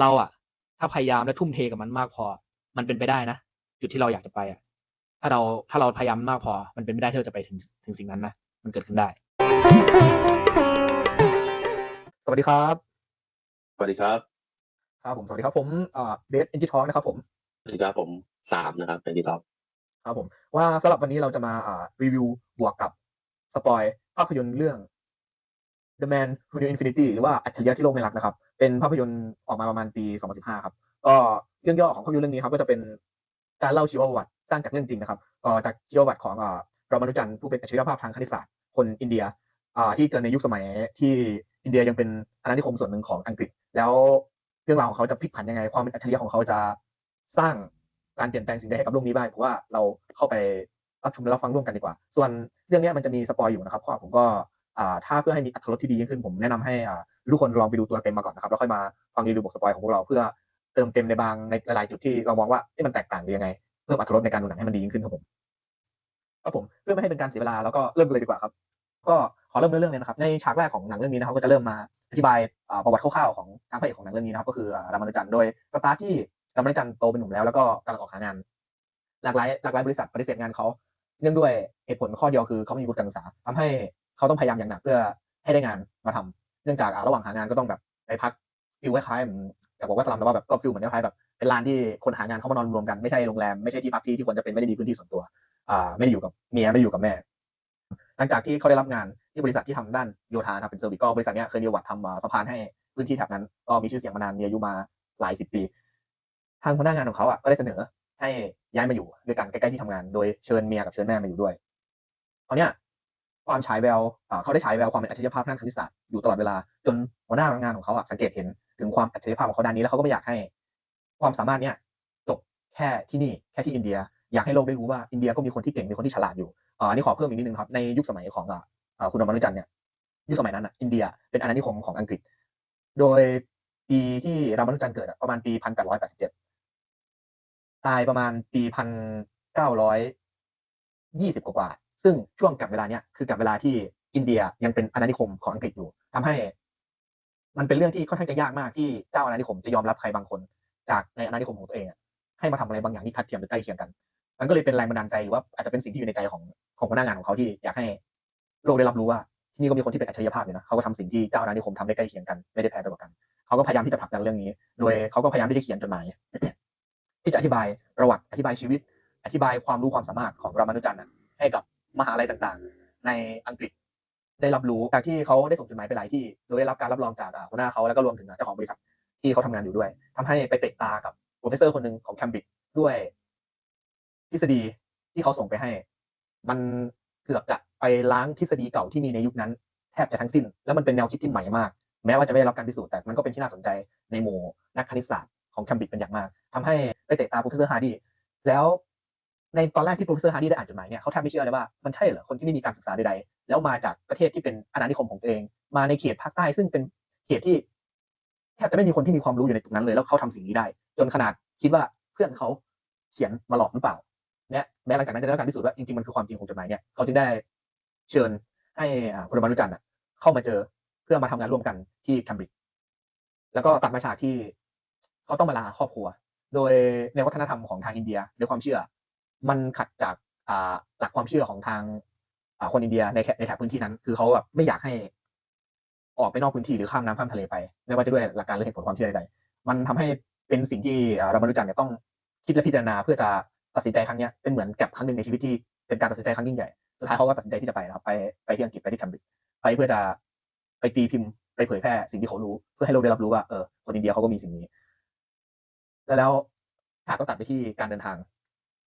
เราอะถ้าพยายามและทุ่มเทกับมันมากพอ มันเป็นไปได้นะ จุดที่เราอยากจะไปอะถ้าเราถ้าเราพยายามมากพอ มันเป็นไปได้ที่เราจะไปถึงถึงสิ่งนั้นนะมันเกิดขึ้นได้ สวัสดีครับ สวัสดีครับ ครับผมสวัสดีครับผมเอ่อเบสเอนจิทอนะครับผมสวัสดีครับผมสามนะครับเป็นดีท็อปครับผมว่าสำหรับวันนี้เราจะมาอ่ารีวิวบวกกับสปอยภาพยนตร์เรื่อง The Man Who Knew Infinity หรือว่าอัจฉริยะที่โลกไม่รักนะครับ เป็นภาพยนตร์ออกมาประมาณปี 2015 ครับ ก็เรื่องย่อของภาพยนตร์เรื่องนี้ครับก็จะเป็นการเล่าชีวประวัติสร้างจากเรื่องจริงนะครับจากชีวประวัติของรามานุจันต์ผู้เป็นอัจฉริยภาพทางคณิตศาสตร์คนอินเดียที่เกิดในยุคสมัยที่อินเดียยังเป็นอาณานิคมส่วนหนึ่งของอังกฤษ แล้วเรื่องราวของเขาจะพลิกผันยังไง ความเป็นอัจฉริยะของเขาจะสร้างการเปลี่ยนแปลงสิ่งใดให้กับโลกนี้บ้างผมว่าเราเข้าไปรับชมและรับฟังร่วมกันดีกว่า ส่วนเรื่องนี้มันจะมีสปอยอยู่นะครับเพราะผมก็ ถ้าเพื่อให้มีอรรถรสที่ดียิ่งขึ้นผมแนะนำให้ทุกคนลองไปดูตัวเต็มมาก่อนนะครับแล้วค่อยมาฟังรีวิวบทสปอยของพวกเราเพื่อเติมเต็มในบางในหลายๆจุดที่เรามองว่าเอ๊ะมันแตกต่างหรือยังไง เพิ่มอรรถรสในการดูหนังให้มันดียิ่งขึ้นครับผมครับผมเพื่อไม่ให้เป็นการเสียเวลาแล้วก็เริ่มเลยดีกว่าครับ ก็ขอเริ่มเรื่องเลยนะครับในฉากแรกของหนังเรื่องนี้นะครับก็จะเริ่มมาอธิบายประวัติคร่าวๆของทางพระเอกของหนังเรื่องนี้นะครับก็คือรามานุจันโดยสตาร์ทที่รามานุจันโตเป็นหนุ่มแล้วแล้วก็กำลังออกหางาน หลากหลายหลากหลายบริษัทปฏิเสธงานเขาเนื่องด้วยเหตุผลข้อเดียวคือเขาไม่มีวุฒิการศึกษาทำให้ เขาต้องพยายามอย่างหนักเพื่อให้ได้งานมาทำเนื่องจากอ่าระหว่างหางานก็ต้องแบบไปพักฟิลคล้ายๆเหมือนจะบอกว่าสลัมแต่ว่าแบบก็ฟิลเหมือนคล้ายแบบเป็นร้านที่คนหางานเขามานอนรวมกันไม่ใช่โรงแรมไม่ใช่ที่พักที่ที่ควรจะเป็นไม่ได้มีพื้นที่ส่วนตัวอ่าไม่ได้อยู่กับเมียไม่ได้อยู่กับแม่ หลังจากที่เขาได้รับงานที่บริษัทที่ทำด้านโยธานะครับเป็นเซอร์วิสก็บริษัทเนี้ยเคยมีประวัติทำสะพานให้พื้นที่แถบนั้นก็มีชื่อเสียงมานานมีอายุมาหลายสิบปี ทางหัวหน้างานของเขาอะก็ได้เสนอให้ย้ายมาอยู่ด้วยกันใกล้ๆที่ทำงาน โดยเชิญเมียกับเชิญแม่มาอยู่ด้วยตอนเนี้ย ความฉายแววเขาได้ฉายแววความเป็นอัจฉริยภาพด้านคณิตศาสตร์อยู่ตลอดเวลาจนหัวหน้างานของเขาสังเกตเห็นถึงความอัจฉริยภาพของเขาด้านนี้แล้วเขาก็ไม่อยากให้ ความสามารถเนี้ยจบแค่ที่นี่แค่ที่อินเดีย อยากให้โลกได้รู้ว่าอินเดียก็มีคนที่เก่งมีคนที่ฉลาดอยู่อันนี้ขอเพิ่มอีกนิดนึงครับในยุคสมัยของคุณรามานุจันเนี่ยยุคสมัยนั้นอะอินเดียเป็นอาณานิคมของอังกฤษ โดยปีที่รามานุจันเกิดประมาณปี 1887 ตายประมาณปี 1920 กว่า ซึ่งช่วงกับเวลาเนี้ยคือกับเวลาที่อินเดียยังเป็นอาณานิคมของอังกฤษอยู่ทำให้ มันเป็นเรื่องที่ค่อนข้างจะยากมากที่เจ้าอาณานิคมจะยอมรับใครบางคน จากในอาณานิคมของตัวเองให้มาทำอะไรบางอย่างที่ทัดเทียมหรือใกล้เคียงกัน มันก็เลยเป็นแรงบันดาลใจหรือว่าอาจจะเป็นสิ่งที่อยู่ในใจของของหัวหน้างานของเขาที่อยากให้โลกได้รับรู้ว่าที่นี่ก็มีคนที่เป็นอัจฉริยภาพอยู่นะเขาก็ทำสิ่งที่เจ้าอาณานิคมทำได้ใกล้เคียงกันไม่ได้แพ้ไปกว่ากันเขาก็พยายามที่จะผลักดันเรื่องนี้ โดยเขาก็พยายามที่จะเขียนจดหมายที่จะอธิบายประวัติอธิบายชีวิต อธิบายความรู้ความสามารถของรามานุจันทร์ให้กับ มหาลัยต่างๆ ในอังกฤษได้รับรู้จากที่เขาได้ส่งจดหมายไปหลายที่โดยได้รับการรับรองจากหัวหน้าเขาแล้วก็รวมถึงเจ้าของบริษัทที่เขาทำงานอยู่ด้วยทำให้ไปเตะตากับโปรเฟสเซอร์คนหนึ่งของแคมบริดจ์ด้วย ทฤษฎีที่เขาส่งไปให้ มันเกือบจะไปล้างทฤษฎีเก่าที่มีในยุคนั้น แทบจะทั้งสิ้น แล้วมันเป็นแนวคิดที่ใหม่มาก แม้ว่าจะไม่ได้รับการพิสูจน์แต่มันก็เป็นที่น่าสนใจในหมู่นักคณิตศาสตร์ของแคมบริดจ์เป็นอย่างมากทำให้ไปเตะตาโปรเฟสเซอร์ฮาร์ดีแล้ว ในตอนแรกที่โปรเฟสเซอร์ฮาร์ดีได้อ่านจดหมายเนี่ยเขาแทบไม่เชื่อเลยว่ามันใช่เหรอคนที่ไม่มีการศึกษาใดๆ แล้วมาจากประเทศที่เป็นอาณานิคมของตัวเอง มาในเขตภาคใต้ซึ่งเป็นเขตที่แทบจะไม่มีคนที่มีความรู้อยู่ในตรงนั้นเลย แล้วเขาทำสิ่งนี้ได้ จนขนาดคิดว่าเพื่อนเขาเขียนมาหลอกหรือเปล่าเนี่ยแม้หลังจากนั้นจะได้รับการพิสูจน์ว่าจริงๆมันคือความจริงของจดหมายเนี่ยเขาจึงได้เชิญให้อ่าคุณมานุจันทร์เข้ามาเจอเพื่อมาทำงานร่วมกันที่แคมบริดจ์แล้วก็ตัดมาฉากที่เขาต้องมาลาครอบครัว โดยในวัฒนธรรมของทางอินเดียในความเชื่อ มันขัดจากหลักความเชื่อของทางคนอินเดียในแถในแถบพื้นที่นั้น คือเขาแบบไม่อยากให้ออกไปนอกพื้นที่หรือข้ามน้ำข้ามทะเลไป ไม่ว่าจะด้วยหลักการหรือเหตุผลความเชื่อใดๆมันทำให้เป็นสิ่งที่เรามารู้จักเนี่ยต้องคิดและพิจารณาเพื่อจะตัดสินใจครั้งนี้เป็นเหมือนกับครั้งหนึ่งในชีวิตที่เป็นการตัดสินใจครั้งยิ่งใหญ่สุดท้ายเขาก็ตัดสินใจที่จะไปนะครับไปไปที่อังกฤษไปที่แคมบริดจ์ไปเพื่อจะไปตีพิมพ์ไปเผยแพร่สิ่งที่เขารู้เพื่อให้โลกได้รับรู้ว่าเออคนอินเดียเขาก็มีสิ่งนี้ แล้วแล้วฉากก็ตัดไปที่การเดินทาง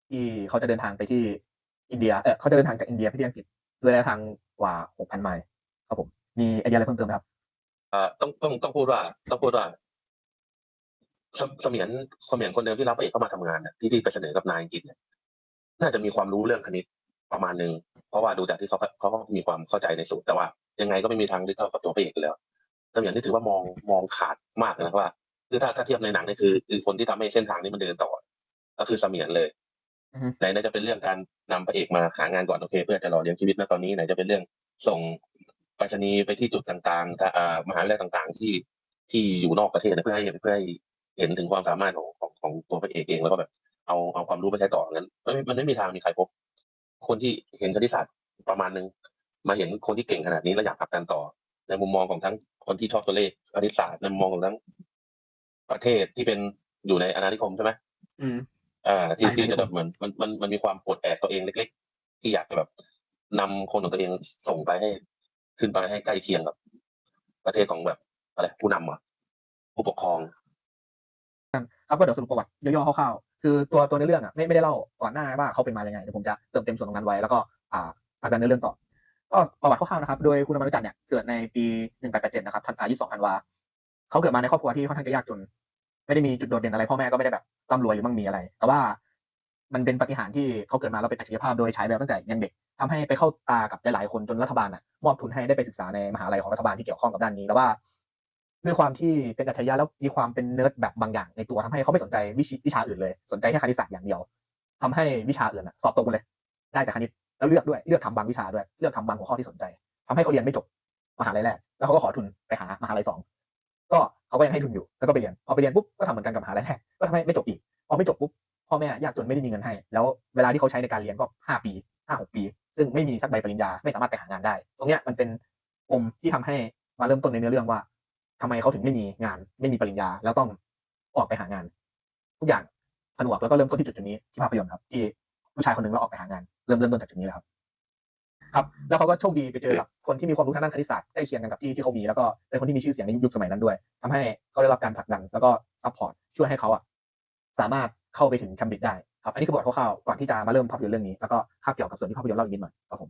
ที่เขาจะเดินทางไปที่อินเดียเออเขาจะเดินทางจากอินเดียไปที่อังกฤษด้วยระยะทางกว่า 6,000 ไมล์ครับผม มีไอเดียอะไรเพิ่มเติมไหมครับเอ่อต้องต้องต้องพูดว่า ต้องพูดว่าเสสมียนเสมียนคนเดิมที่รับพระเอกเข้ามาทำงานน่ะที่ที่ไปเสนอกับนายอังกฤษเนี่ยน่าจะมีความรู้เรื่องคณิตประมาณหนึ่งเพราะว่าดูจากที่เขาเขาก็มีความเข้าใจในสูตรแต่ว่า ยังไงก็ไม่มีทางที่เท่ากับตัวพระเอกแล้วสมียนนี่ถือว่ามองมองขาดมากนะว่าคือถ้าถ้าเทียบในหนังนี่คือคือคนที่ทำให้เส้นทางนี้มันเดินต่อ ก็คือเสมียนเลย ไหนๆจะเป็นเรื่องการนำพระเอกมาหางานก่อนโอเค เพื่อจะรอเลี้ยงชีวิตนะตอนนี้ไหนจะเป็นเรื่องส่งไปรษณีย์ไปที่จุดต่างๆถ้าอ่ามหาวิทยาลัยต่างๆ ที่ที่อยู่นอกประเทศนะเพื่อให้เพื่อให้เห็นถึงความสามารถของของของตัวพระเอกเองแล้วก็แบบ เอาเอาความรู้ไปใช้ต่องั้นมันไม่มันไม่มีทางมีใครพบ คนที่เห็นคณิตศาสตร์ประมาณนึงมาเห็นคนที่เก่งขนาดนี้แล้วอยากผลักดันต่อ ในมุมมองของทั้งคนที่ชอบตัวเลขคณิตศาสตร์ในมุมมองของทั้งประเทศที่เป็นอยู่ในอาณานิคมใช่ไหม อืมอ่าที่ใช่ที่ครับจะแบบเหมือนมันมันมันมีความปลดแอกตัวเองเล็ก ๆ ที่อยากจะแบบนำคนของตัวเองส่งไปให้ ขึ้นไปให้ใกล้เคียงกับ ประเทศของแบบอะไรผู้นำอะผู้ปกครองครับก็เดี๋ยวสรุปประวัติย่อๆคร่าวๆคือตัวตัวในเรื่องอะไม่ไม่ได้เล่าก่อนหน้าว่าเขาเป็นมายังไงเดี๋ยวผมจะเติมเต็มส่วนตรงนั้นไว้แล้วก็อ่าผลักดันในเรื่องต่อ ก็ประวัติคร่าวๆนะครับ โดยคุณอมรจันทร์เนี่ยเกิดในปี 1887 นะครับธันวา22ธันวาเขาเกิดมาในครอบครัวที่ค่อนข้างจะยากจน ไม่ได้มีจุดโดดเด่นอะไรพ่อแม่ก็ไม่ได้แบบร่ำรวยหรือมั่งมีอะไร แต่ว่ามันเป็นปฏิหารที่เขาเกิดมาแล้วเป็นอัจฉริยภาพโดยฉายแววตั้งแต่ยังเด็กทำให้ไปเข้าตากับหลายๆคนจนรัฐบาลน่ะมอบทุนให้ได้ไปศึกษาในมหาลัยของรัฐบาลที่เกี่ยวข้องกับด้านนี้แต่ว่า ด้วยความที่เป็นอัจฉริยะแล้วมีความเป็นเนิร์ดแบบบางอย่าง ในตัวทำให้เขาไม่สนใจวิชวิชาอื่นเลย สนใจแค่คณิตศาสตร์อย่างเดียวทำให้วิชาอื่นอะสอบตกหมดเลย ได้แต่คณิตแล้วเลือกด้วยเลือกทำบางวิชาด้วยเลือกทำบางหัวข้อที่สนใจทำให้เขาเรียนไม่จบมหาลัยแรกแล้วเขาก็ขอทุนไปหามหาลัยสองก็ เขาก็ยังให้ทุนอยู่แล้วก็ไปเรียนพอไปเรียนปุ๊บก็ทำเหมือนกันกับมหาลัยแรกก็ทำให้ไม่จบอีกพอไม่จบปุ๊บพ่อแม่ยากจนไม่ได้มีเงินให้ แล้วเวลาที่เขาใช้ในการเรียนก็ห้าปีห้าหกปี ซึ่งไม่มีสักใบปริญญาไม่สามารถไปหางานได้ ตรงเนี้ยมันเป็นปมที่ทำให้มาเริ่มต้นในเนื้อเรื่องว่าทำไมเขาถึงไม่มีงาน ไม่มีปริญญา แล้วต้องออกไปหางาน ทุกอย่างผนวกแล้วก็เริ่มต้นที่จุดจุดนี้ที่ภาพยนตร์ครับที่ผู้ชายคนหนึ่งแล้วออกไปหางานเริ่มเริ่มต้นจากจุดนี้แหละครับ ครับแล้วเขาก็โชคดีไปเจอกับคนที่มีความรู้ทางด้านคณิตศาสตร์ใกล้เคียงกันกับที่ที่เขามีแล้วก็เป็นคนที่มีชื่อเสียงในยุคสมัยนั้นด้วยทำให้เขาได้รับการผลักดันแล้วก็ซัพพอร์ตช่วยให้เขาอะสามารถเข้าไปถึงคัมบริดจ์ได้ครับอันนี้คือบทคร่าวๆก่อนที่จะมาเริ่มภาพยนตร์เรื่องนี้แล้วก็คาบเกี่ยวกับส่วนที่ภาพยนตร์เล่าอีกนิดหน่อยครับผม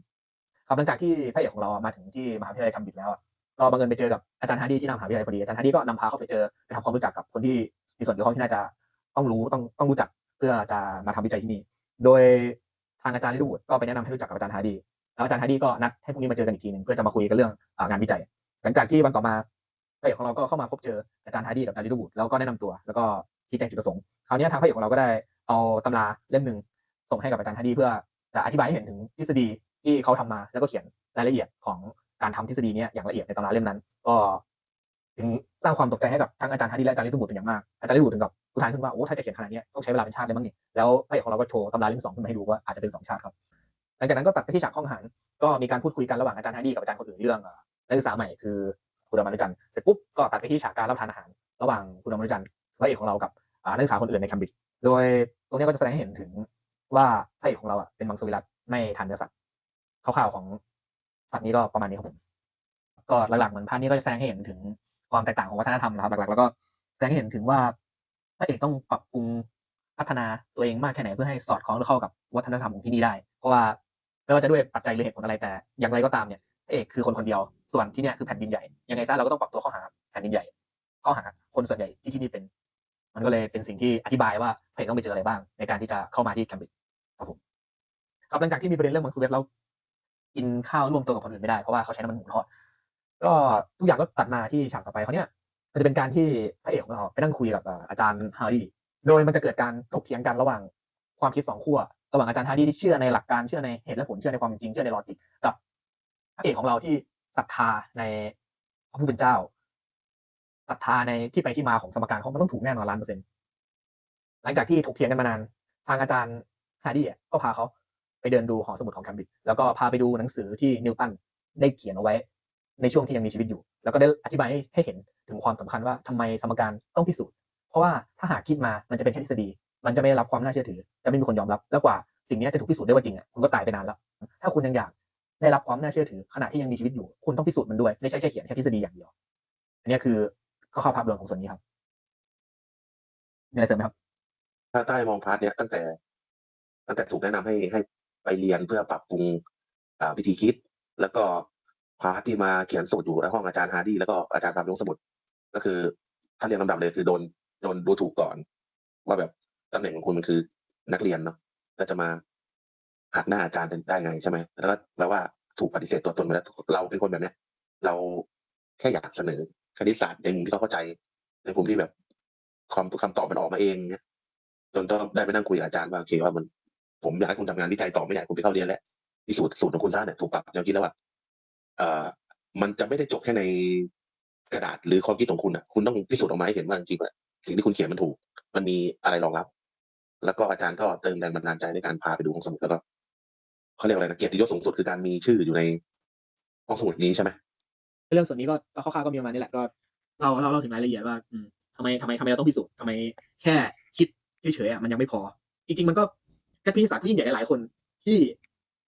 ครับหลังจากที่พระเอกของเรามาถึงที่มหาวิทยาลัยคัมบริดจ์แล้วอะก็บังเอิญไปเจอกับอาจารย์ฮาร์ดี้ที่หนามหาวิทยาลัยพอดีอาจารย์ฮาร์ดี้ก็นำพาเขาไปเจอไปทำความรู้จักกับคนที่มีส่วนเกี่ยวข้องที่น่าจะต้องรู้ต้องต้องรู้จักเพื่อจะมาทำวิจัยที่นี่ โดยทางอาจารย์ลิดูดก็ไปแนะนำให้รู้จักกับอาจารย์ฮาร์ดี้ แล้วอาจารย์ฮาดี้ก็นัดให้พวกนี้มาเจอกันอีกทีหนึ่งเพื่อจะมาคุยกันเรื่องงานวิจัย หลังจากที่วันต่อมาพระเอกของเราก็เข้ามาพบเจออาจารย์ฮาดี้กับอาจารย์ลิดูดแล้วก็แนะนำตัว แล้วก็ชี้แจงจุดประสงค์คราวนี้ทางพระเอกของเราก็ได้เอาตำราเล่มหนึ่งส่งให้กับอาจารย์ฮาดี้เพื่อจะอธิบายให้เห็นถึงทฤษฎีที่เขาทำมาแล้วก็เขียนรายละเอียดของการทำทฤษฎีนี้อย่างละเอียดในตำราเล่มนั้น ก็ถึงสร้างความตกใจให้กับทั้งอาจารย์ฮาร์ดีและอาจารย์ลิทุบุตรเป็นอย่างมาก อาจารย์ลิทุบุตรถึงกับอุทานขึ้นว่า โอ้ ถ้าจะเขียนขนาดนี้ต้องใช้เวลาเป็นชาติเลยมั้งนี่ แล้วพระเอกของเราก็โชว์ตำราเล่มสองขึ้นมาให้ดูว่าอาจจะเป็นสองชาติครับ หลังจากนั้นก็ตัดไปที่ฉากห้องอาหาร ก็มีการพูดคุยกันระหว่างอาจารย์ฮาร์ดี้กับอาจารย์คนอื่นเรื่องนักศึกษาใหม่คือคุณอมรจันทร์เสร็จปุ๊บก็ตัดไปที่ฉากการรับทานอาหาร ระหว่างคุณอมรจันทร์พระเอกของเรากับนักศึกษาคนอื่นในคัมบริดจ์โดยตรงนี้ก็จะแสดงให้เห็นถึงว่าพระเอกของเราอะเป็นมังสวิรัตไม่ทานเนื้อสัตว์คร่าวๆของสัตว์นี้ก็ประมาณนี้ครับผมก็หลักๆเหมือนภาพนี้ก็จะแสดงให้เห็นถึงความแตกต่างของวัฒนธรรมนะครับหลักๆแล้วก็แสดงให้เห็นถึงว่าพระเอกต้องปรับปรุงพัฒนาตัวเองมากแค่ไหนเพื่อให้สอดคล้องหรือเข้ากับวัฒนธรรมของที่นี่ได้ เพราะว่า ไม่ว่าจะด้วยปัจจัยหรือเหตุผลอะไรแต่ อย่างไรก็ตามเนี่ยเอกคือคนคนเดียว ส่วนที่เนี่ยคือแผ่นดินใหญ่ ยังไงซะเราก็ต้องปรับตัวเข้าหาแผ่นดินใหญ่ เข้าหาคนส่วนใหญ่ที่ที่นี่เป็น มันก็เลยเป็นสิ่งที่อธิบายว่าเอกต้องไปเจออะไรบ้าง ในการที่จะเข้ามาที่แคมบริดจ์ครับผมครับหลังจากที่มีประเด็นเรื่องมังสวิรัตแล้วกินข้าวร่วมตัวกับคนอื่นไม่ได้เพราะว่าเขาใช้น้ำมันหมูทอด ก็ทุกอย่างก็ตัดมาที่ฉากต่อไปเขาเนี่ยมันจะเป็นการที่พระเอกของเราไปนั่งคุยกับเอ่ออาจารย์ฮาร์ดีโดยมันจะเกิดการถกเถียงกันระหว่างความคิดสองขั้ว ระหว่างอาจารย์ฮาร์ดีที่เชื่อในหลักการเชื่อในเหตุและผลเชื่อในความเป็นจริงเชื่อในลอจิกกับพระเอกของเราที่ศรัทธาในพระผู้เป็นเจ้าศรัทธาในที่ไปที่มาของสมการเขามันต้องถูกแน่นอนล้านเปอร์เซ็นต์หลังจากที่ถกเถียงกันมานาน ทางอาจารย์ฮาร์ดีอะก็พาเขาไปเดินดูหอสมุดของแคมบริดจ์แล้วก็พาไปดูหนังสือที่นิวตันได้เขียนเอาไว้ ในช่วงที่ยังมีชีวิตอยู่ แล้วก็ได้อธิบายให้ให้เห็นถึงความสำคัญว่าทำไมสมการต้องพิสูจน์ เพราะว่าถ้าหากคิดมามันจะเป็นแค่ทฤษฎี มันจะไม่ได้รับความน่าเชื่อถือ จะไม่มีคนยอมรับ แล้วกว่าสิ่งนี้จะถูกพิสูจน์ได้ว่าจริงอะคุณก็ตายไปนานแล้ว ถ้าคุณยังอยากได้รับความน่าเชื่อถือขณะที่ยังมีชีวิตอยู่ คุณต้องพิสูจน์มันด้วย ไม่ใช่แค่เขียนแค่ทฤษฎีอย่างเดียว อันนี้คือข้อภาพรวมของส่วนนี้ครับมีอะไรเสริมไหมครับ ถ้าใต้มองพาร์ทเนี้ยตั้งแต่ ตั้งแต่ถูกแนะนำให้ให้ไปเรียนเพื่อปรับปรุงวิธีคิด แล้วก็พาร์ทที่มาเขียนสูตรอยู่ในห้องอาจารย์ฮาร์ดี้แล้วก็อาจารย์พามยงสมุด ก็คือถ้าเรียงลำดับเลยคือโดนโดนดูถูกก่อน ว่าแบบ ตำแหน่งของคุณมันคือนักเรียนเนาะแล้วจะมาหักหน้าอาจารย์ได้ไงใช่ไหมแล้วก็แปลว่าถูกปฏิเสธตัวตนไปแล้วเราเป็นคนแบบเนี้ย เราแค่อยากเสนอคณิตศาสตร์ในมุมที่เขาเข้าใจ ในมุมที่แบบคำคำตอบมันออกมาเองเนี่ยจนต้องได้ไปนั่งคุยกับอาจารย์ว่าโอเคว่ามัน ผมอยากให้คุณทำงานวิจัยต่อไม่อยากคุณไปเข้าเรียนแล้วพิสูจน์สูตรของคุณซะเนี่ยถูกปรับแนวคิดแล้วว่าเอ่อมันจะไม่ได้จบแค่ในกระดาษหรือความคิดของคุณอะ คุณต้องพิสูจน์ออกมาให้เห็นว่าจริงๆว่าสิ่งที่คุณเขียนมันถูก มันมีอะไรรองรับ แล้วก็อาจารย์ก็เติมแรงบันดาลใจในการพาไปดูห้องสมุดแล้วก็เขาเรียกอะไรนะเกียรติยศสูงสุดคือการมีชื่ออยู่ในห้องสมุดนี้ใช่ไหมเรื่องส่วนนี้ก็คร่าวๆก็มีประมาณนี้แหละก็เราเราเราถึงรายละเอียดว่าอืมทำไมทำไมทำไมเราต้องพิสูจน์ทำไมแค่คิดเฉยๆอะมันยังไม่พอ จริง ๆ มันก็นักวิทยาศาสตร์ที่ยิ่งใหญ่หลายๆคนที่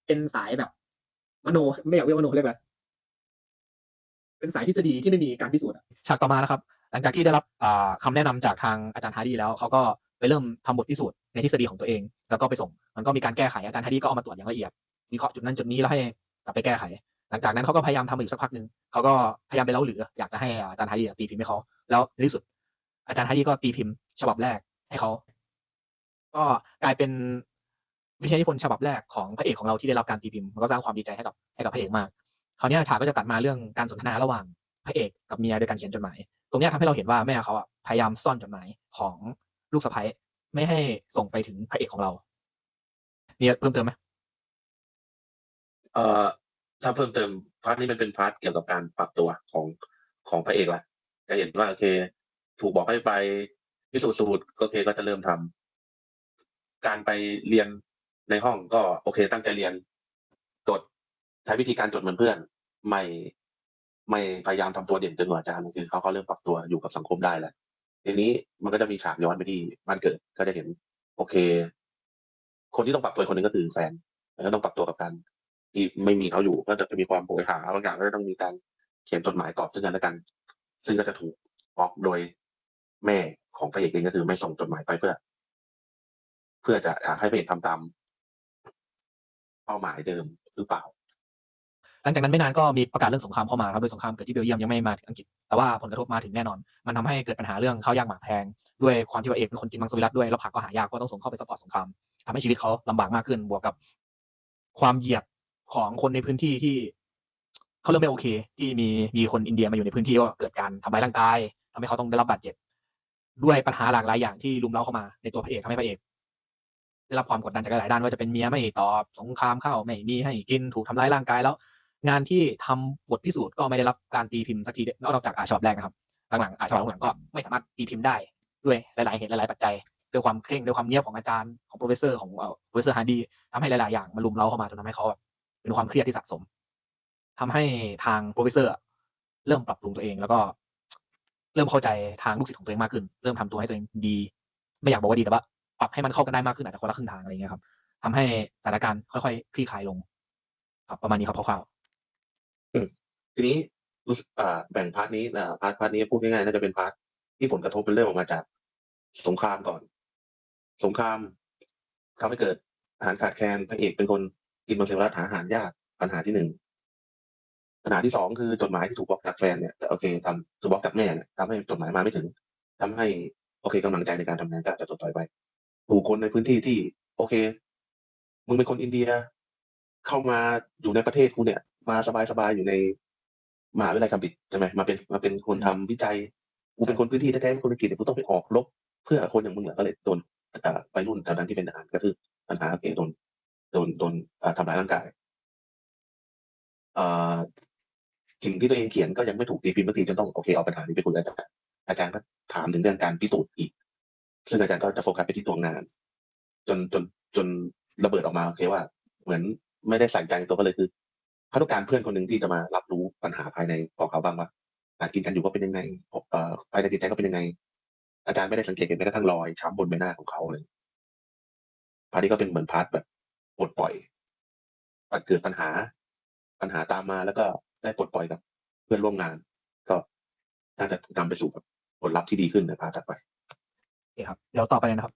เป็นสายแบบมโนไม่อยากเรียกมโนเรียกอะไรเป็นสายทฤษฎีที่ไม่มีการพิสูจน์ฉากต่อมานะครับ หลังจากที่ได้รับอ่าคำแนะนำจากทางอาจารย์ฮาร์ดีแล้วเขาก็ ไปเริ่มทำบทพิสูจน์ในทฤษฎีของตัวเอง แล้วก็ไปส่ง มันก็มีการแก้ไขอาจารย์ฮาร์ดีก็เอามาตรวจอย่างละเอียดวิเคราะห์จุดนั้นจุดนี้แล้วให้กลับไปแก้ไข หลังจากนั้นเขาก็พยายามทำมาอยู่สักพักหนึ่งเขาก็พยายามไปเล่าเหลือ อยากจะให้อาจารย์ฮาร์ดีตีพิมพ์ให้เขาแล้วในที่สุด อาจารย์ฮาร์ดีก็ตีพิมพ์ ฉบับแรกให้เขาก็กลายเป็นวิทยานิพนธ์ฉบับแรกของพระเอกของเราที่ได้รับการตีพิมพ์มันก็สร้างความดีใจให้กับให้กับพระเอกมากคราวนี้ฉากก็จะตัดมาเรื่องการสนทนาระหว่างพระเอกกับเมียโดยการเขียนจดหมาย ตรงนี้ยทำให้เราเห็นว่าแม่เขาอะพยายามซ่อนจดหมายของ ลูกสะใภ้ไม่ให้ส่งไปถึงพระเอกของเรามีเพิ่มเติมไหมเอ่อถ้าเพิ่มเติมพาร์ทนี้มันเป็นพาร์ทเกี่ยวกับการปรับตัวของของพระเอกละจะเห็นว่าโอเค ถูกบอกให้ไปพิสูจน์สูตรก็โอเคก็จะเริ่มทำการไปเรียนในห้องก็โอเค ตั้งใจเรียนจดใช้วิธีการจดเหมือนเพื่อน ไม่ไม่พยายามทำตัวเด่นจนกว่าอาจารย์คือเขาก็เริ่มปรับตัวอยู่กับสังคมได้แล้ว ทีนี้มันก็จะมีฉากย้อนไปที่บ้านเกิด ก็จะเห็น โอเค คนที่ต้องปรับตัวคนหนึ่งก็คือแฟนแล้วก็ต้องปรับตัวกับการที่ไม่มีเขาอยู่ก็จะมีความโหยหาบางอย่างก็จะต้องมีการเขียนจดหมายตอบซึ่งกันและกัน ซึ่งก็จะถูกบล็อกโดยแม่ของพระเอกเองก็คือไม่ส่งจดหมายไปเพื่อ เพื่อจะอยากให้พระเอกทำตามเป้าหมายเดิมหรือเปล่า ลังจากนั้นไม่นานก็มีประกาศเรื่องสงครามเข้ามาครับโดยสงครามเกิดที่เบลเยียมยังไม่มาถึงอังกฤษ แต่ว่าผลกระทบมาถึงแน่นอน มันทำให้เกิดปัญหาเรื่องข้าวยากหมากแพง ด้วยความที่ว่าเอกเป็นคนกินมังสวิรัตด้วยแล้วผักก็หายากก็ต้องส่งเข้าไปสปอร์ตสงครามทำให้ชีวิตเขาลำบากมากขึ้นบวกกับ ความเหยียดของคนในพื้นที่ที่เขาเริ่มไม่โอเค ที่มีมีคนอินเดียมาอยู่ในพื้นที่ก็เกิดการทำร้ายร่างกายทำให้เขาต้องได้รับบาดเจ็บ ด้วยปัญหาหลากหลายอย่างที่ลุมเล้าเข้ามาในตัวพระเอกทำให้พระเอกได้รับความกดดันจากหลายด้านว่าจะเป็นเมียไม่ตอบสงครามเข้าไม่มีให้กินถูกทำร้ายร่างกายแล้ว งานที่ทำบทพิสูจน์ก็ไม่ได้รับการตีพิมพ์สักทีนอกจากอาฉบับแรกนะครับหลังๆอาฉบับหลังๆก็ไม่สามารถตีพิมพ์ได้ด้วยหลาย ๆเหตุหลายๆปัจจัยด้วยความเคร่งด้วยความเงียบของอาจารย์ของโปรเฟสเซอร์ของเออโปรเฟสเซอร์ฮาร์ดีทำให้หลาย ๆ อย่างมาลุมเล้าเข้ามาจนทำให้เขาแบบเป็นความเครียดที่สะสมทำให้ทางโปรเฟสเซอร์เริ่มปรับปรุงตัวเองแล้วก็เริ่มเข้าใจทางลูกศิษย์ของตัวเองมากขึ้น เริ่มทำตัวให้ตัวเองดี ไม่อยากบอกว่าดีแต่ว่าปรับให้มันเข้ากันได้มากขึ้นอาจจะคนละครึ่งทางอะไรอย่างเงี้ยครับทำให้สถานการณ์ค่อยๆคลี่คลายลง ครับประมาณนี้ครับคร่าวๆ ทีนี้แบ่งพาร์ทนี้พาร์ทพาร์ทนี้พูดง่ายๆน่าจะเป็นพาร์ทที่ผลกระทบเป็นเรื่องออกมาจากสงครามก่อน สงครามทำให้เกิดอาหารขาดแคลนพระเอกเป็นคนกินมังสวิรัตหาอาหารยากปัญหาที่หนึ่งปัญหาที่สองคือจดหมายที่ถูกบล็อกจากแฟนเนี่ยแต่โอเคทำถูกบล็อกจากแม่เนี่ยทำให้จดหมายมาไม่ถึงทำให้โอเคกำลังใจในการทำงานก็อาจจะถดถอยไปถูกคนในพื้นที่ที่ โอเค มึงเป็นคนอินเดีย เข้ามาอยู่ในประเทศกูเนี่ย มาสบายๆอยู่ในมหาวิทยาลัยคัมบริดจ์ใช่ไหมมาเป็นมาเป็นคนทำวิจัยกูเป็นคนพื้นที่แท้ๆเป็นคนอังกฤษแต่กูต้องไปออกรบเพื่อคนอย่างมึงเหรอก็เลยโดนอ่าวัยรุ่นตอนนั้นที่เป็นทหารก็คือปัญหาโอเคโดนโดนโดนอ่าทำร้ายร่างกายอ่าสิ่งที่ตัวเองเขียนก็ยังไม่ถูกตีพิมพ์สักทีจนต้องโอเคเอาปัญหานี้ไปคุยกับอาจารย์อาจารย์ก็ถามถึงเรื่องการพิสูจน์อีก ซึ่งอาจารย์ก็จะโฟกัสไปที่ตัวงาน จนจนจนระเบิดออกมาโอเคว่า เหมือนไม่ได้ใส่ใจตัวเขาเลยคือ เขาต้องการเพื่อนคนหนึ่งที่จะมารับรู้ปัญหาภายในของเขาบ้างว่าการกินกันอยู่ก็เป็นยังไงภายในจิตใจก็เป็นยังไง อาจารย์ไม่ได้สังเกตเห็นแม้กระทั่งรอยช้ำบนใบหน้าของเขาเลยพาร์ทนี้ก็เป็นเหมือนพาร์ทแบบปลดปล่อยปัดเกิดปัญหา ปัญหาตามมาแล้วก็ได้ปลดปล่อยกับ เพื่อนร่วมงาน ก็น่าจะนำไปสู่แบบผลลัพธ์ที่ดีขึ้นในพาร์ทถัดไปโอเคครับเดี๋ยวต่อไปนะครับ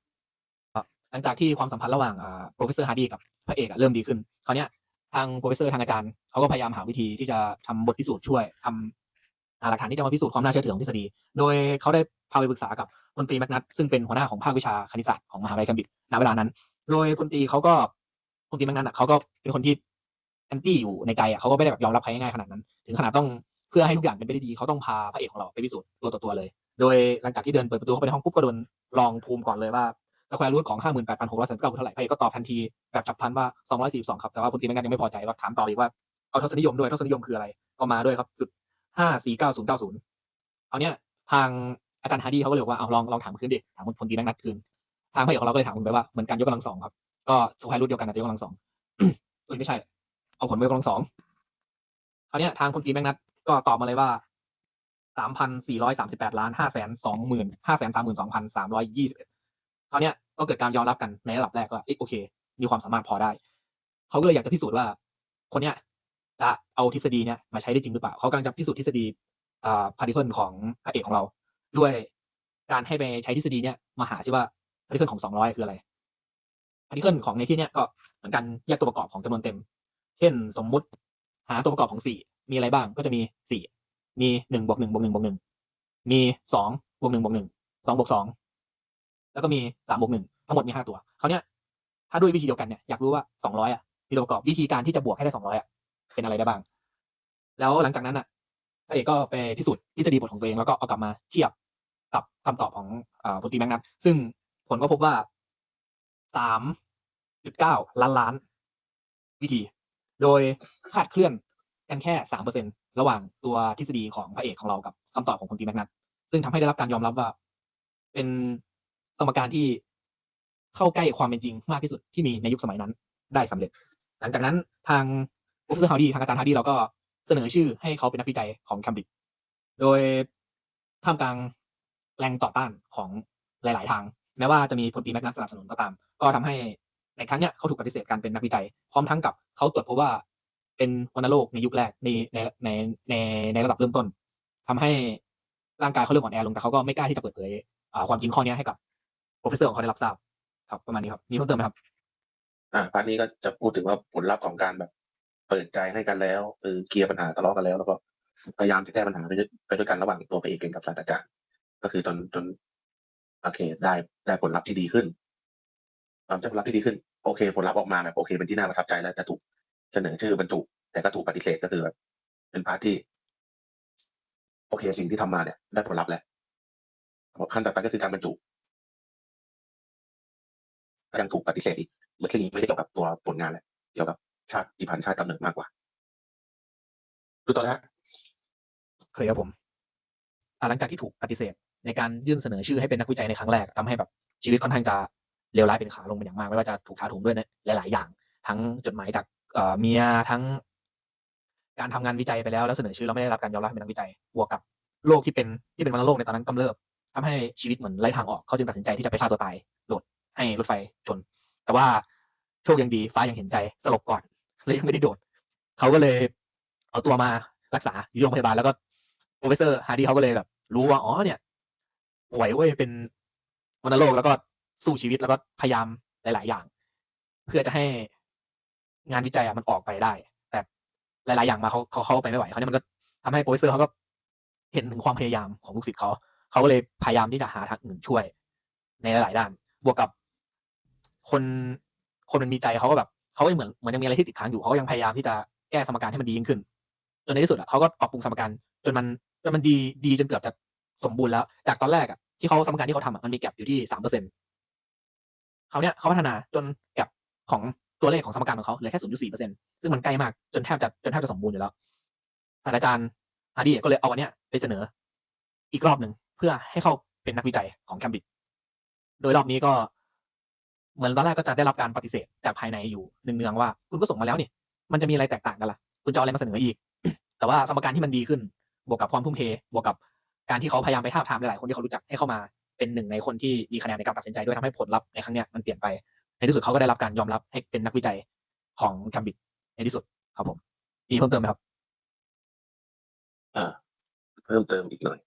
หลังจากที่ความสัมพันธ์ระหว่างอ่าโปรเฟสเซอร์ฮาร์ดีกับพระเอกเริ่มดีขึ้นคราวนี้ ทางโปรเฟสเซอร์ทางอาจารย์เขาก็พยายามหาวิธีที่จะทำบทพิสูจน์ช่วยทำหาหลักฐานที่จะมาพิสูจน์ความน่าเชื่อถือของทฤษฎี โดยเขาได้พาไปปรึกษากับพลตรีแมกนัทซึ่งเป็นหัวหน้าของภาควิชาคณิตศาสตร์ของมหาวิทยาลัยแคมบริดจ์ณเวลานั้น โดยพลตรีเขาก็พลตรีแมกนัทเขาก็เป็นคนที่แอนตี้อยู่ในใจอะเขาก็ไม่ได้แบบยอมรับใครง่ายๆขนาดนั้น ถึงขนาดต้องเพื่อให้ทุกอย่างเป็นไปได้ดีเขาต้องพาพระเอกของเราไปพิสูจน์ตัวต่อตัวเลย โดยหลังจากที่เดินเปิดประตูเข้าไปในห้องปุ๊บก็โดนลองภูมิก่อนเลยว่า สแควร์รูทของ58,639เท่าไหร่พระเอกก็ตอบทันทีแบบฉับพลันว่า242ครับ แต่ว่าพลตรีแมกนัทยังไม่พอใจว่าถามต่ออีกว่าเอาทศนิยมด้วยทศนิยมคืออะไรก็มาด้วยครับจุด549,090เอาเนี้ยทางอาจารย์ฮาร์ดี้เขาก็เลยว่าเอาลองลองถามคืนดิถามคนตีแม็กนัทคืนทางพระเอกของเราก็เลยถามคุณไปว่าเหมือนกันยกกำลังสองครับก็สุภาพรุ่นเดียวกันแต่ยกกำลังสองเอ้ยไม่ใช่ เอาผลไปยกกำลังสองคราวเนี้ยทางคนตีแม็กนัทก็ตอบมาเลยว่าสามพันสี่ร้อยสามสิบแปดล้านห้าแสนสองหมื่นห้าแสนสามหมื่นสองพันสามร้อยยี่สิบเอ็ด คราวเนี้ยก็เกิดการยอมรับกันในระดับแรกว่าเอ๊ะโอเค มีความสามารถพอได้ เขาก็เลยอยากจะพิสูจน์ว่า คนเนี้ยจะเอาทฤษฎีเนี้ยมาใช้ได้จริงหรือเปล่า เขากำลังจะพิสูจน์ทฤษฎีอ่าพาร์ติเคิลของพระเอกของเรา ด้วยการให้ไปใช้ทฤษฎีเนี้ยมาหาซิว่าพาร์ติเคิลของสองร้อยคืออะไรพาร์ติเคิลของในที่เนี้ยก็เหมือนกันแยกตัวประกอบของจำนวนเต็ม เช่นสมมุติหาตัวประกอบของสี่มีอะไรบ้างก็จะมีสี่มีหนึ่งบวกหนึ่งบวกหนึ่งบวกหนึ่งมีสองบวกหนึ่งบวกหนึ่งสองบวกสอง แล้วก็มีสามบวกหนึ่งทั้งหมดมีห้าตัวเขาเนี้ยถ้าด้วยวิธีเดียวกันเนี่ยอยากรู้ว่าสองร้อยอะมีตัวประกอบวิธีการที่จะบวกให้ได้สองร้อยอะเป็นอะไรได้บ้าง แล้วหลังจากนั้นอะพระเอกก็ไปพิสูจน์ทฤษฎีบทของตัวเองแล้วก็เอากลับมาเทียบกับคำตอบของอ่าพลตรีแมกนัทซึ่งผลก็พบว่าสามจุดเก้าล้านล้าน วิธี โดยคาดเคลื่อนกันแค่สามเปอร์เซ็นระหว่างตัวทฤษฎีของพระเอกของเรากับคำตอบของคนตีแมกนัทซึ่งทำให้ได้รับการยอมรับว่า เป็น สมการที่เข้าใกล้ความเป็นจริงมากที่สุดที่มีในยุคสมัยนั้น ได้สำเร็จ หลังจากนั้นทางโปรเฟอร์ฮาวดี้ทางอาจารย์ฮาวดี้เราก็เสนอชื่อให้เขาเป็นนักวิจัยของคัมบริดจ์โดยท่ามกลางแรงต่อต้านของหลาย ๆ ทาง แม้ว่าจะมีพลตรีแมกนัทสนับสนุนก็ตาม ก็ทำให้ในครั้งเนี้ยเขาถูกปฏิเสธการเป็นนักวิจัย พร้อมทั้งกับเขาตรวจพบว่าเป็นวัณโรคในยุคแรกในในในในในระดับเริ่มต้นทำให้ร่างกายเขาเริ่มอ่อนแอลงแต่เขาก็ไม่กล้าที่จะเปิดเผยความจริงข้อนี้ให้กับ โปรเฟสเซอร์ของเขาได้รับทราบครับประมาณนี้ครับมีเพิ่มเติมไหมครับ อ่าพาร์ทนี้ก็จะพูดถึงว่าผลลัพธ์ของการแบบ เปิดใจให้กันแล้วเออเคลียร์ปัญหาทะเลาะกันแล้ว แล้วก็พยายามจะแก้ปัญหาไปด้วยไปด้วยกันระหว่างตัวพระเอกเองกับศาสตราจารย์ก็คือจนจนโอเค ได้ได้ผลลัพธ์ที่ดีขึ้นความได้ผลลัพธ์ที่ดีขึ้นโอเค ผลลัพธ์ออกมาแบบโอเคเป็นที่น่าประทับใจแล้วจะถูกเสนอชื่อบรรจุ แต่ก็ถูกปฏิเสธก็คือแบบเป็นพาร์ทที่ โอเคสิ่งที่ทำมาเนี่ย ได้ผลลัพธ์แล้วขั้นต่อไปก็คือการบรรจุ ยังถูกปฏิเสธอีกเหมือนที่นี้ไม่ได้เกี่ยวกับตัวผลงานแหละเกี่ยวกับชาติพันธุ์ชาติกำเนิดมากกว่าดูต่อนะฮะเคยครับผมอ่าหลังจากที่ถูกปฏิเสธ ในการยื่นเสนอชื่อให้เป็นนักวิจัยในครั้งแรกทำให้แบบชีวิตค่อนข้างจะเลวร้ายเป็นขาลงเป็นอย่างมาก ไม่ว่าจะถูกท้าทวงด้วยนะหลาย ๆ อย่าง ทั้งจดหมายจากเมียทั้ง การทำงานวิจัยไปแล้วแล้วเสนอชื่อแล้วไม่ได้รับการยอมรับเป็นนักวิจัยบวกกับโรคที่เป็นที่เป็นวัณโรคในตอนนั้นกำเริบทำให้ชีวิตเหมือนไร้ทางออกเขาจึงตัดสินใจที่จะไปฆ่าตัวตายโดด ให้รถไฟชน แต่ว่าโชคยังดีฟ้ายังเห็นใจสลบก่อนเลยยังไม่ได้โดดเขาก็เลยเอาตัวมารักษาอยู่โรงพยาบาลแล้วก็โปรเฟสเซอร์ฮาร์ดี้เขาก็เลยแบบรู้ว่าอ๋อเนี่ยป่วยเว้ยเป็นวัณโรคแล้วก็สู้ชีวิตแล้วก็พยายามหลาย ๆ อย่าง เพื่อจะให้งานวิจัยอะมันออกไปได้ แต่หลาย ๆ อย่างมาเขาเขาเขาไปไม่ไหวเขาเนี่ยมันก็ทำให้โปรเฟสเซอร์เขาก็เห็นถึงความพยายามของลูกศิษย์เขาเขาก็เลยพยายามที่จะหาทางอื่นช่วยในหลาย ๆ ด้าน บวกกับ คนคนมันมีใจเขาก็แบบเขาก็เหมือนเหมือนยังมีอะไรที่ติดค้างอยู่เขาก็ยังพยายามที่จะแก้สมการให้มันดียิ่งขึ้นจนในที่สุดอะเขาก็ปรับปรุงสมการจนมันจนมันดีดีจนเกือบจะสมบูรณ์แล้ว จากตอนแรกอะที่เขาสมการที่เขาทำอะมันมีแกลบอยู่ที่สามเปอร์เซ็นต์เขาเนี้ยเขาพัฒนาจนแกลบของตัวเลขของสมการของเขาเหลือแค่ศูนย์จุดสี่เปอร์เซ็นต์ซึ่งมันใกล้มากจนแทบจะจนแทบจะสมบูรณ์อยู่แล้วศาสตราจารย์ฮาร์ดี้ก็เลยเอาอันเนี้ยไปเสนออีกรอบหนึ่งเพื่อให้เข้าเป็นนักวิจัยของแคมบริดจ์โดยรอบนี้ก็ เหมือนตอนแรกก็จะได้รับการปฏิเสธจากภายในอยู่เนืองๆว่า คุณก็ส่งมาแล้วนี่ มันจะมีอะไรแตกต่างกันล่ะ คุณจะเอาอะไรมาเสนออีก แต่ว่าสมการที่มันดีขึ้น บวกกับความทุ่มเท บวกกับการที่เขาพยายามไปท้าทามหลายๆคนที่เขารู้จักให้เข้ามา เป็นหนึ่งในคนที่มีคะแนนในการตัดสินใจด้วยทำให้ผลลัพธ์ในครั้งเนี้ยมันเปลี่ยนไป ในที่สุดเขาก็ได้รับการยอมรับให้เป็นนักวิจัยของแคมบิดในที่สุดครับผม มีเพิ่มเติมไหมครับ อ่า เพิ่มเติมอีกหน่อย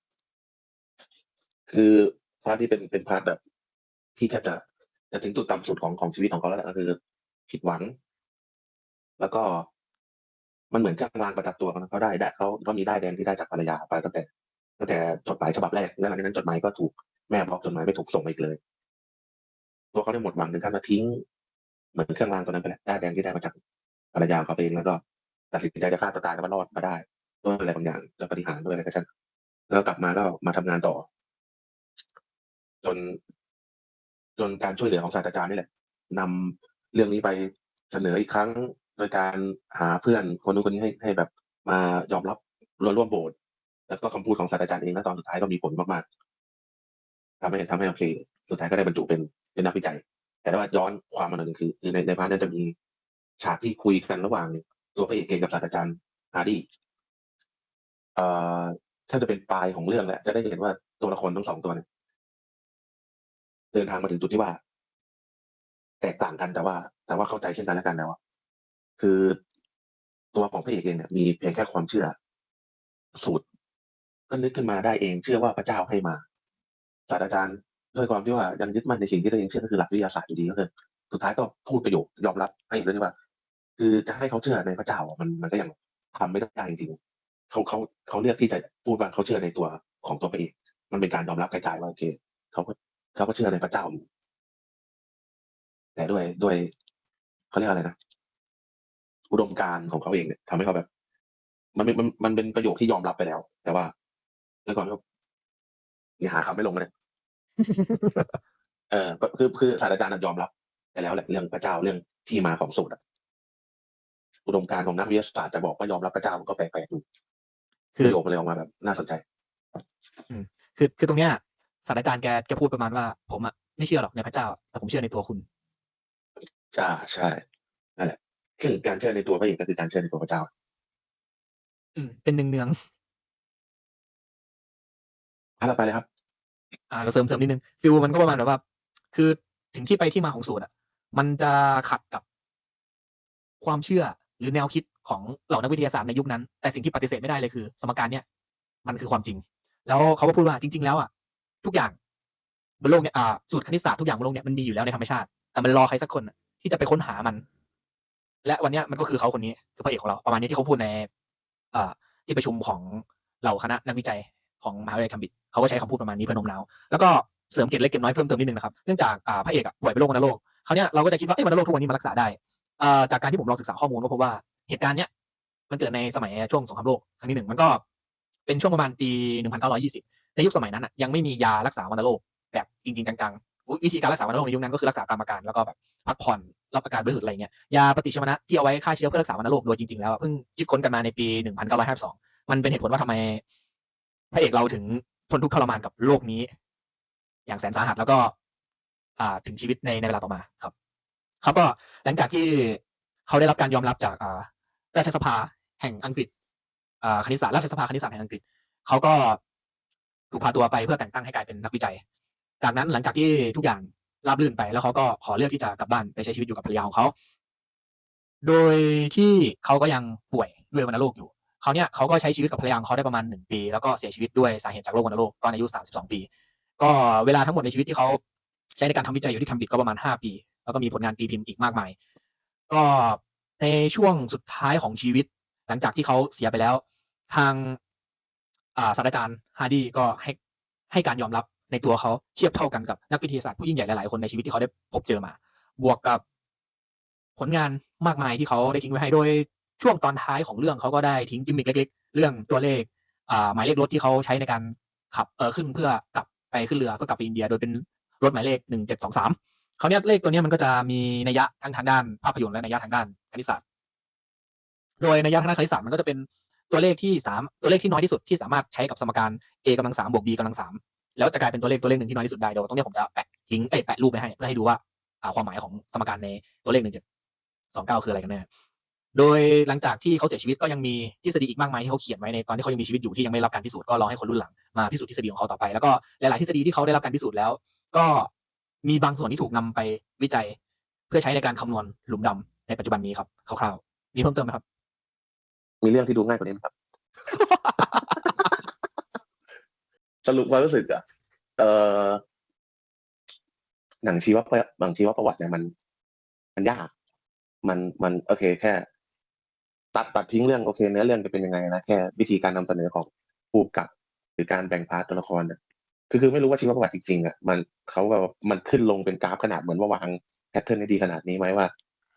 คือพาร์ทที่เป็นเป็นพาร์ทแบบที่แทบจะ จะถึงจุดต่ำสุดของของชีวิตของเขาแล้วแหละก็คือผิดหวัง แล้วก็มันเหมือนกับรางประจับตัวของเขาได้ได้เขาเขามีได้แดงที่ได้จากภรรยาไปตั้งแต่ตั้งแต่จดหมายฉบับแรกแล้วหลังจากนั้นจดหมายก็ถูกแม่บล็อกจดหมายไม่ถูกส่งอีกเลย ตัวเขาได้หมดหวังถึงขั้นมาทิ้ง เหมือนเครื่องรางตัวนั้นไปแล้วได้แดงที่ได้มาจากภรรยาเขาเองแล้วก็ตัดสินใจจะฆ่าตัวตายแล้วมารอดมาได้ด้วยอะไรบางอย่างด้วยปฏิหารด้วยอะไรก็ช่างแล้วกลับมาก็มาทำงานต่อ จน จนการช่วยเหลือของศาสตราจารย์นี่แหละนำเรื่องนี้ไปเสนออีกครั้ง โดยการหาเพื่อนคนนู้นคนนี้ให้ให้แบบมายอมรับร่วมโบสถ์แล้วก็คำพูดของศาสตราจารย์เองนะตอนสุดท้ายก็มีผลมากๆทำให้ทำให้โอเคสุดท้ายก็ได้บรรจุเป็นเป็นนักวิจัย แต่ว่าย้อนความมาหน่อยหนึ่งคือคือในในพาร์ทนั้นจะมีฉากที่คุยกันระหว่างตัวพระเอกเองกับศาสตราจารย์ฮาร์ดี้เอ่อถ้าจะเป็นปลายของเรื่องแหละจะได้เห็นว่าตัวละครทั้งสองตัวเนี่ย เดินทางมาถึงจุดที่ว่า แตกต่างกันแต่ว่า แต่ว่าเข้าใจเช่นกันและกันแล้วคือตัวของพระเอกเองเนี่ยมีเพียงแค่ความเชื่อ สูตร ก็นึกขึ้นมาได้เอง เชื่อว่าพระเจ้าให้มาศาสตราจารย์ด้วยความที่ว่ายังยึดมั่นในสิ่งที่ตัวเองเชื่อก็คือหลักวิทยาศาสตร์อยู่ดีก็คือสุดท้ายก็พูดประโยคยอมรับให้เห็นเลยว่า คือจะให้เขาเชื่อในพระเจ้ามันมันก็ยังทำไม่ได้จริงๆเขาเขาเขาเลือกที่จะพูดว่าเขาเชื่อในตัวของตัวพระเอกมันเป็นการยอมรับไกลๆว่าโอเคเขาก็ เขาก็เชื่อในพระเจ้าอยู่ แต่ด้วยด้วยเขาเรียกอะไรนะอุดมการณ์ของเขาเองเนี่ยทำให้เขาแบบ มันเป็นมันมันเป็นประโยคที่ยอมรับไปแล้ว แต่ว่าแล้วก่อนก็นี่หาคำไม่ลงเลยเออก็คือคือศาสตราจารย์น่ะยอมรับไปแล้วแหละเรื่องพระเจ้าเรื่องที่มาของสูตรอะอุดมการณ์ของนักวิทยาศาสตร์จะบอกว่ายอมรับพระเจ้ามันก็แปลกๆดูคืปอระโยคมันเลยออกมาแบบ น่าสนใจคือคือตรงเนี้ย ศาสตราจารย์แกแกพูดประมาณว่า ผมอะไม่เชื่อหรอกในพระเจ้า แต่ผมเชื่อในตัวคุณจ้าใช่นั่นแหละซึ่งการเชื่อในตัวพระเอกก็คือการเชื่อในตัวพระเจ้า อืม เป็นเนืองเนืองถ้าเราไปเลยครับๆอ่า เราเสริมเสริมนิดนึงฟิลมันก็ประมาณแบบว่า คือถึงที่ไปที่มาของสูตรอะ มันจะขัดกับความเชื่อหรือแนวคิดของเหล่านักวิทยาศาสตร์ในยุคนั้น แต่สิ่งที่ปฏิเสธไม่ได้เลยคือ สมการเนี้ยมันคือความจริง แล้วเขาก็พูดว่าจริง ๆ แล้วอะ ทุกอย่างบนโลกเนี่ยอ่าสูตรคณิตศาสตร์ทุกอย่างบนโลกเนี่ยมันมีอยู่แล้วในธรรมชาติ แต่มันรอใครสักคนที่จะไปค้นหามัน และวันเนี้ยมันก็คือเขาคนนี้คือพระเอกของเราประมาณนี้ที่เขาพูดในอ่าที่ประชุมของเหล่าคณะนักวิจัยของมหาวิทยาลัยคัมบิดเขาก็ใช้คำพูดประมาณนี้พน้มน้าวแล้วก็เสริมเกร็ดเล็กเกร็ดน้อยเพิ่มเติมนิดนึงนะครับเนื่องจากอ่าพระเอกอะป่วยเป็นโรควัณโรคเขาวเนี่ยเราก็จะคิดว่าเอ้ยวัณโรคทุกวันนี้มันรักษาได้อ่าจากการที่ผมลองศึกษาข้อมูลก็พบว่าเหตุการณ์เนี้ยมันเกิดในสมัยช่วงสงครามโลกครั้งที่หนึ่งมันก็เป็นช่วงประมาณปี 1920 ในยุคสมัยนั้นอะยังไม่มียารักษาวัณโรคแบบจริง ๆ จังๆวิธีการรักษาวัณโรคในยุคนั้นก็คือรักษาตามอาการแล้วก็แบบพักผ่อนรับอาการบริสุทธิ์อะไรเงี้ยยาปฏิชีวนะที่เอาไว้ฆ่าเชื้อเพื่อรักษาวัณโรคโดยจริงๆแล้วเพิ่งคิดค้นกันมาในปี 1952 มันเป็นเหตุผลว่าทำไมพระเอกเราถึงทนทุกข์ทรมานกับโรคนี้ อย่างแสนสาหัสแล้วก็ อ่าถึงชีวิตในในเวลาต่อมาครับ ครับก็หลังจากที่เขาได้รับการยอมรับจากอ่าราชสภาแห่งอังกฤษอ่าคณิตศาสตร์ราชสภาคณิตศาสตร์แห่งอังกฤษเขาก็ ถูกพาตัวไปเพื่อแต่งตั้งให้กลายเป็นนักวิจัย จากนั้นหลังจากที่ทุกอย่างราบรื่นไปแล้วเขาก็ขอเลือกที่จะกลับบ้านไปใช้ชีวิตอยู่กับภรรยาของเขา โดยที่เขาก็ยังป่วยด้วยวัณโรคอยู่เขาเนี่ยเขาก็ใช้ชีวิตกับภรรยาของเขาได้ประมาณหนึ่งปี แล้วก็เสียชีวิตด้วยสาเหตุจากโรควัณโรคตอนอายุ 32 ปี ก็เวลาทั้งหมดในชีวิตที่เขาใช้ในการทำวิจัยอยู่ที่คัมบิดก็ประมาณ 5 ปี แล้วก็มีผลงานตีพิมพ์อีกมากมาย ก็ในช่วงสุดท้ายของชีวิต หลังจากที่เขาเสียไปแล้ว ทาง ศาสตราจารย์ฮาร์ดีก็ให้ให้การยอมรับในตัวเขาเทียบเท่ากันกับนักวิทยาศาสตร์ผู้ยิ่งใหญ่หลายๆคนในชีวิตที่เขาได้พบเจอมา บวกกับผลงานมากมายที่เขาได้ทิ้งไว้ให้โดยช่วงตอนท้ายของเรื่องเขาก็ได้ทิ้งกิมมิคเล็กๆ เรื่องตัวเลขหมายเลขรถที่เขาใช้ในการขับเออขึ้นเพื่อกลับไปขึ้นเรือเพื่อกลับไปอินเดีย โดยเป็นรถหมายเลขหนึ่งเจ็ดสองสามเขาเนี่ยเลขตัวเนี้ยมันก็จะมีนัยยะทั้งทางด้านภาพยนตร์และนัยยะทางด้านคณิตศาสตร์ โดยนัยยะทางด้านคณิตศาสตร์มันก็จะเป็น ตัวเลขที่สามตัวเลขที่น้อยที่สุดที่สามารถใช้กับสมการ a กำลังสามบวก b กำลังสามแล้วจะกลายเป็นตัวเลขตัวเลขหนึ่งที่น้อยที่สุดได้เดี๋ยวตรงนี้ผมจะแปะลิงก์เอ้ยแปะรูปไปให้เพื่อให้ดูว่าความหมายของสมการในตัวเลขหนึ่งเจ็ดสองเก้าคืออะไรกันแน่โดยหลังจากที่เขาเสียชีวิตก็ยังมีทฤษฎีอีกมากมายที่เขาเขียนไว้ในตอนที่เขายังมีชีวิตอยู่ที่ยังไม่รับการพิสูจน์ก็รอให้คนรุ่นหลังมาพิสูจน์ทฤษฎีของเขาต่อไปแล้วก็หลาย ๆ ทฤษฎีที่เขาได้รับการพิสูจน์แล้ว ก็มีบางส่วนที่ถูกนำไปวิจัย เพื่อใช้ในการคำนวณหลุมดำในปัจจุบันนี้ครับคร่าว ๆ มีเพิ่มเติมไหมครับ มีเรื่องที่ดูง่ายกว่านี้ไหมครับ สรุปความรู้สึกอะเออหนังชีวประหนังชีวประวัติเนี่ยมัน มันยาก มันมัน โอเค แค่ ตัดตัดทิ้งเรื่องโอเคเนื้อเรื่องจะเป็นยังไงนะแค่วิธีการนำเสนอของผู้กับ หรือการแบ่งพาร์ทตัวละครเนี่ยคือคือไม่รู้ว่าชีวประวัติจริงๆอะมันเขาแบบมันขึ้นลงเป็นกราฟขนาดเหมือนว่าวางแพทเทิร์นได้ดีขนาดนี้ไหมว่า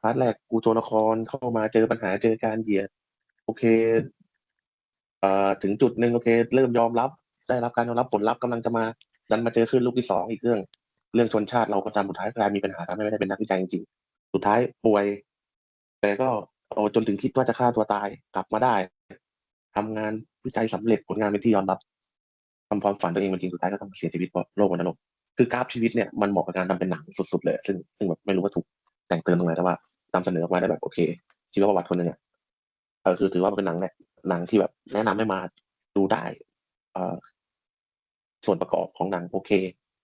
พาร์ทแรกกูตัวละครเข้ามาเจอปัญหาเจอการเหยียด โอเคเอ่อถึงจุดหนึ่งโอเค เริ่มยอมรับ ได้รับการยอมรับผลลัพธ์กำลังจะมา ดันมาเจอขึ้นลูกที่สองอีกเรื่อง เรื่องชนชาติเราก็จำสุดท้ายกลายมีปัญหาทำให้ไม่ได้เป็นนักวิจัยจริงๆสุดท้ายป่วย แต่ก็โอ้จนถึงคิดว่าจะฆ่าตัวตายกลับมาได้ทำงานวิจัยสำเร็จผลงานเป็นที่ยอมรับทำความฝันตัวเองมันจริงสุดท้ายก็ต้องเสียชีวิตเพราะโรควัณโรคคือกราฟชีวิตเนี่ยมันเหมาะกับการทำเป็นหนังสุดๆเลย ซึ่งซึ่งแบบไม่รู้ว่าถูกแต่งเติมตรงไหนแต่ว่านำเสนอออกมาได้แบบโอเคชีวประวัติคนหนึ่งเนี่ย ออคือถือว่าเป็นหนังแหละหนังที่แบบแนะนำให้มาดูได้เอ่อส่วนประกอบของหนังโอเค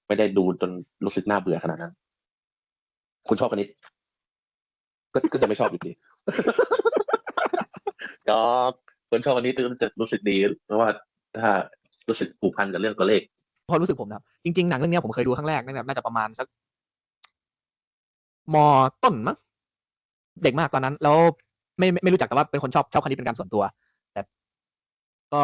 ไม่ได้ดูจนรู้สึกน่าเบื่อขนาดนั้น คุณชอบกันนิดก็ก็จะไม่ชอบอยู่ดีก็คนชอบอันนี้จะรู้สึกดีเพราะว่าถ้ารู้สึกผูกพันกับเรื่องตัวเลขพอรู้สึกผมนะครับจริงๆหนังเรื่องนี้ผมเคยดูครั้งแรกนั่นแบบน่าจะประมาณสักมต้นมั้งเด็กมากตอนนั้น แล้ว ไม่ไม่ไม่รู้จักแต่ว่าเป็นคนชอบชอบคณิตเป็นการส่วนตัว แต่ ก็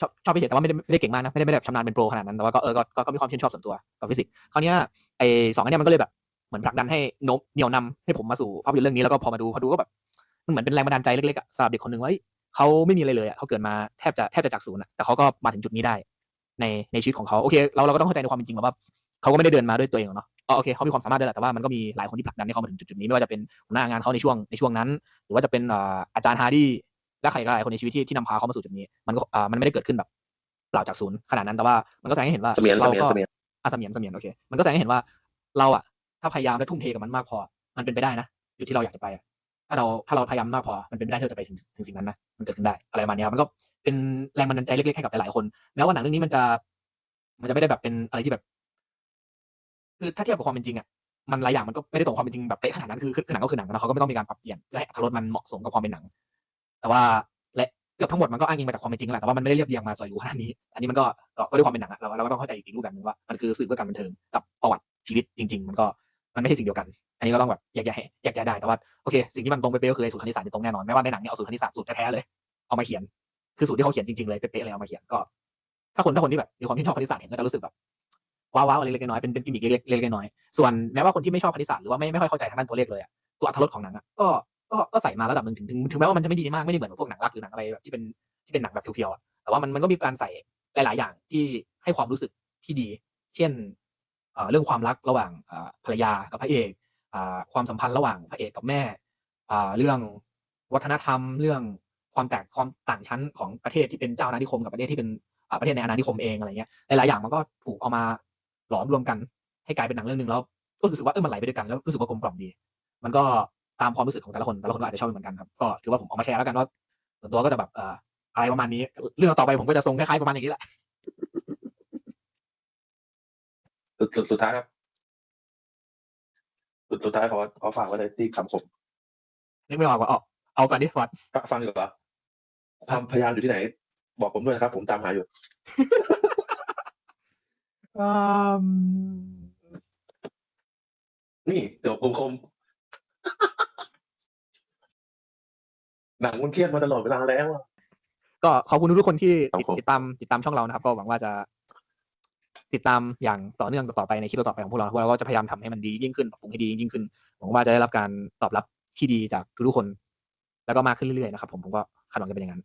ชอบชอบพิเศษแต่ว่าไม่ได้ไม่ได้เก่งมากนะไม่ได้ไม่ได้แบบชำนาญเป็นโปรขนาดนั้นแต่ว่าก็เออก็ก็ก็มีความชื่นชอบส่วนตัวกับฟิสิกส์คราวเนี้ยไอสองอันเนี้ยมันก็เลยแบบเหมือนผลักดันให้โน้มเหนี่ยวนำให้ผมมาสู่ภาพยนตร์เรื่องนี้แล้วก็พอมาดูพอดูก็แบบมันเหมือนเป็นแรงบันดาลใจเล็กๆอะสำหรับเด็กคนหนึ่งว่าเขาไม่มีอะไรเลยอะเขาเกิดมาแทบจะแทบจะจากศูนย์อะแต่เขาก็มาถึงจุดนี้ได้ ในในชีวิตของเขาโอเค เราเราก็ต้องเข้าใจในความเป็นจริงว่าเขาก็ไม่ได้เดินมาด้วยตัวเองเนาะ โอเคเขามีความสามารถด้วยแหละแต่ว่ามันก็มีหลายคนที่ผลักดันให้เขามาถึงจุดๆนี้ไม่ว่าจะเป็นหัวหน้างานเขาในช่วงในช่วงนั้น หรือว่าจะเป็นอ่าอาจารย์ฮาร์ดี้และใครก็หลายคนในชีวิตที่ที่นำพาเขามาสู่จุดนี้ มันก็อ่ามันไม่ได้เกิดขึ้นแบบเปล่าจากศูนย์ขนาดนั้นแต่ว่ามันก็แสดงให้เห็นว่าเสมียนเราเสมียนก็เสมียนอะเสมียนเสมียนโอเคมันก็แสดงให้เห็นว่าเราอะถ้าพยายามและทุ่มเทกับมันมากพอ มันเป็นไปได้นะจุดที่เราอยากจะไปอะถ้าเราถ้าเราพยายามมากพอมันเป็นไปได้ที่เราจะไปถึงถึงสิ่งนั้นนะมันเกิดขึ้นได้อะไรประมาณเนี้ยครับมันก็เป็นแรงบันดาลใจเล็กๆให้กับหลายๆคนแม้ว่าหนังเรื่องนี้มันจะ มันจะไม่ได้แบบเป็นอะไรที่แบบ คือถ้าเทียบกับความเป็นจริงอะมันหลายอย่างมันก็ไม่ได้ตรงความเป็นจริงแบบเป๊ะขนาดนั้นคือคือหนังก็คือหนังนะเขาก็ไม่ต้องมีการปรับเปลี่ยนเพื่อให้อรรถรสมันเหมาะสมกับความเป็นหนัง แต่ว่าและเกือบทั้งหมดมันก็อ้างอิงมาจากความเป็นจริงแหละแต่ว่ามันไม่ได้เรียบเรียงมาสวยหรูขนาดนี้ อันนี้มันก็ก็ด้วยความเป็นหนังอะเราเราก็ต้องเข้าใจอีกรูปแบบหนึงว่ามันคือสื่อเพื่อการบันเทิงกับประวัติชีวิตจริง ๆ มันก็มันไม่ใช่สิ่งเดียวกัน อันนี้ก็ต้องแบบแยกแยะแยกแยะได้แต่ว่าโอเคสิ่งที่มันตรงไปเป๊ะก็คือสูตรคณิตศาสตร์ตรงแน่นอนแม้ว่าในหนังเนี่ยเอาสูตรคณิตศาสตร์สูตรแท้ๆเลยเอามาเขียนคือสูตรที่เขาเขียนจริงๆเลยเป๊ะๆเลยเอามาเขียนก็ ถ้าคนถ้าคนที่แบบมีความชื่ชอบคณิตศาสตร์เห็นก็จะรู้สึกแบบ ว้าวๆอะไรเล็กๆน้อยๆเป็นเป็นกิมมิคเล็กๆเล็กๆน้อยๆส่วนแม้ว่าคนที่ไม่ชอบคณิตศาสตร์หรือว่าไม่ไม่ค่อยเข้าใจทางด้านตัวเลขเลยอะตัวอรรถรสของหนังอะก็ก็ก็ใส่มาระดับหนึ่งถึงถึงถึงแม้ว่ามันจะไม่ดีมากไม่ได้เหมือนพวกหนังรักหรือหนังอะไรแบบที่เป็นที่เป็นหนังแบบเพียวๆอะแต่ว่ามันมันก็มีการใส่หลาย ๆ อย่างที่ให้ความรู้สึกที่ดี เช่นเอ่อเรื่องความรักระหว่างภรรยากับพระเอกอ่าความสัมพันธ์ระหว่างพระเอกกับแม่อ่าเรื่องวัฒนธรรม เรื่องความแตกความต่างชั้นของประเทศที่เป็นเจ้าอาณานิคมกับประเทศที่เป็นประเทศในอาณานิคมเองอะไรเงี้ยหลายๆอย่างมันก็ถูกเอามา หลอมรวมกันให้กลายเป็นหนังเรื่องหนึ่งแล้วก็รู้สึกว่าเออมันไหลไปด้วยกันแล้วรู้สึกว่ากลมกล่อมดี มันก็ตามความรู้สึกของแต่ละคนแต่ละคนก็อาจจะชอบไม่เหมือนกันครับก็ถือว่าผมเอามาแชร์แล้วกันว่าส่วนตัวก็จะแบบเอ่ออะไรประมาณนี้ เรื่องต่อไปผมก็จะทรงคล้ายๆประมาณอย่างนี้แหละสุดสุดสุดท้ายครับสุดสุดท้ายขอขอฝากไว้เลยที่คำคมนึกไม่ออกว่าเอาเอาก่อนดิฟอดฟังอยู่ปะความพยายามอยู่ที่ไหน บอกผมด้วยนะครับ ผมตามหาอยู่ นี่เดี๋ยวคมคมหนังมันเครียดมาตลอดเวลาแล้วอะ ก็ขอบคุณทุกๆคนที่ติดครับผม ติดตามติดตามช่องเรานะครับ ก็หวังว่าจะติดตามอย่างต่อเนื่องต่อไปในคลิปต่อๆไปของพวกเราพวกเราก็จะพยายามทำให้มันดียิ่งขึ้นปรับปรุงให้ดียิ่งขึ้นหวังว่าจะได้รับการตอบรับที่ดีจากทุกๆคน แล้วก็มากขึ้นเรื่อยๆนะครับผมผมก็คาดหวังจะเป็นอย่างนั้น